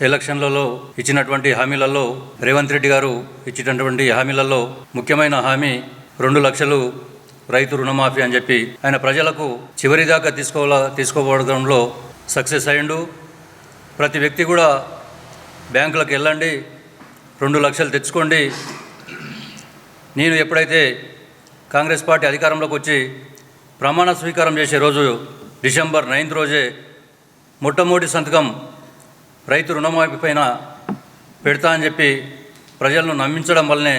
ఎలక్షన్లలో ఇచ్చినటువంటి హామీలలో రేవంత్ రెడ్డి గారు ఇచ్చినటువంటి హామీలలో ముఖ్యమైన హామీ రెండు లక్షలు రైతు రుణమాఫీ అని చెప్పి ఆయన ప్రజలకు చివరిదాకా తీసుకోవాల తీసుకోవడంలో సక్సెస్ అయ్యిండు. ప్రతి వ్యక్తి కూడా బ్యాంకులకు వెళ్ళండి రెండు లక్షలు తెచ్చుకోండి. నేను ఎప్పుడైతే కాంగ్రెస్ పార్టీ అధికారంలోకి వచ్చి ప్రమాణ స్వీకారం చేసే రోజు డిసెంబర్ నైన్త్ రోజే మొట్టమొదటి సంతకం రైతు రుణమాఫీ పైన పెడతా అని చెప్పి ప్రజలను నమ్మించడం వల్లనే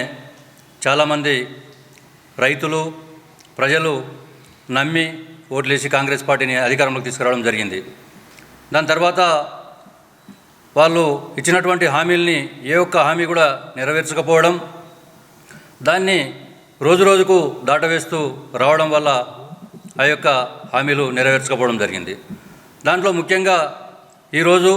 చాలామంది రైతులు ప్రజలు నమ్మి ఓట్లేసి కాంగ్రెస్ పార్టీని అధికారంలోకి తీసుకురావడం జరిగింది. దాని తర్వాత వాళ్ళు ఇచ్చినటువంటి హామీల్ని ఏ ఒక్క హామీ కూడా నెరవేర్చకపోవడం దాన్ని రోజు రోజుకు దాటవేస్తూ రావడం వల్ల ఆ యొక్క హామీలు నెరవేర్చకపోవడం జరిగింది. దాంట్లో ముఖ్యంగా ఈరోజు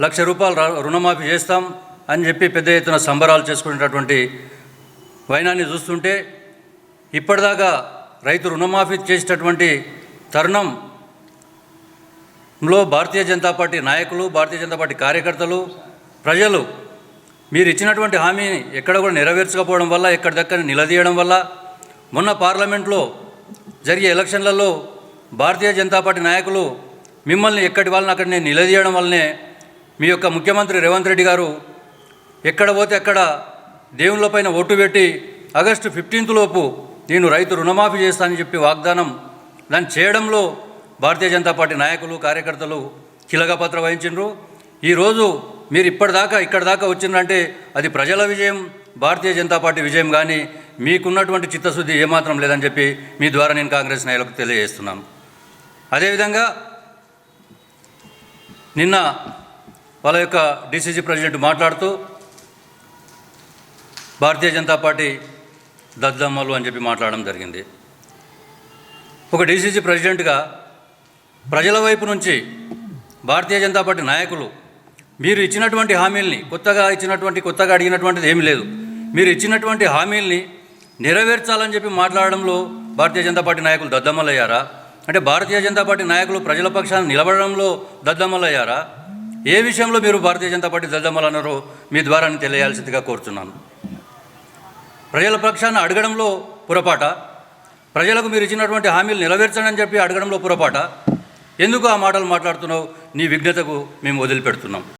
లక్ష రూపాయలు రుణమాఫీ చేస్తాం అని చెప్పి పెద్ద ఎత్తున సంబరాలు చేసుకునేటటువంటి వైనాన్ని చూస్తుంటే ఇప్పటిదాకా రైతు రుణమాఫీ చేసేటటువంటి తరుణం లో భారతీయ జనతా పార్టీ నాయకులు భారతీయ జనతా పార్టీ కార్యకర్తలు ప్రజలు మీరు ఇచ్చినటువంటి హామీని ఎక్కడ కూడా నెరవేర్చకపోవడం వల్ల ఎక్కడిదక్కడ నిలదీయడం వల్ల మొన్న పార్లమెంట్లో జరిగే ఎలక్షన్లలో భారతీయ జనతా పార్టీ నాయకులు మిమ్మల్ని ఎక్కడి వాళ్ళని అక్కడ నేను నిలదీయడం వల్లనే మీ యొక్క ముఖ్యమంత్రి రేవంత్ రెడ్డి గారు ఎక్కడ పోతే అక్కడ దేవుళ్ళపైన ఓటు పెట్టి ఆగస్టు ఫిఫ్టీన్త్ లోపు నేను రైతు రుణమాఫీ చేస్తానని చెప్పి వాగ్దానం దాన్ని చేయడంలో భారతీయ జనతా పార్టీ నాయకులు కార్యకర్తలు కీలక పాత్ర వహించిండ్రు. ఈరోజు మీరు ఇప్పటిదాకా ఇక్కడ దాకా వచ్చిందంటే అది ప్రజల విజయం భారతీయ జనతా పార్టీ విజయం కానీ మీకున్నటువంటి చిత్తశుద్ధి ఏమాత్రం లేదని చెప్పి మీ ద్వారా నేను కాంగ్రెస్ నాయకులకు తెలియజేస్తున్నాను. అదేవిధంగా నిన్న వాళ్ళ యొక్క డిసిసి ప్రెసిడెంట్ మాట్లాడుతూ భారతీయ జనతా పార్టీ దద్దమ్మలు అని చెప్పి మాట్లాడడం జరిగింది. ఒక డీసీసీ ప్రెసిడెంట్గా ప్రజల వైపు నుంచి భారతీయ జనతా పార్టీ నాయకులు మీరు ఇచ్చినటువంటి హామీల్ని కొత్తగా ఇచ్చినటువంటి కొత్తగా అడిగినటువంటిది ఏమీ లేదు. మీరు ఇచ్చినటువంటి హామీల్ని నెరవేర్చాలని చెప్పి మాట్లాడడంలో భారతీయ జనతా పార్టీ నాయకులు దద్దమ్మలయ్యారా? అంటే భారతీయ జనతా పార్టీ నాయకులు ప్రజల పక్షాన్ని నిలబడడంలో దద్దమ్మలయ్యారా? ఏ విషయంలో మీరు భారతీయ జనతా పార్టీ దద్దమ్మలన్నారో మీ ద్వారా తెలియాల్సిందిగా కోరుతున్నాను ప్రజల పక్షాన్ని అడగడంలో పొరపాట ప్రజలకు మీరు ఇచ్చినటువంటి హామీలు నెరవేర్చండి అని చెప్పి అడగడంలో పొరపాట. ఎందుకు ఆ మాటలు మాట్లాడుతున్నావు? నీ విఘ్నతకు మేము వదిలిపెడుతున్నాం.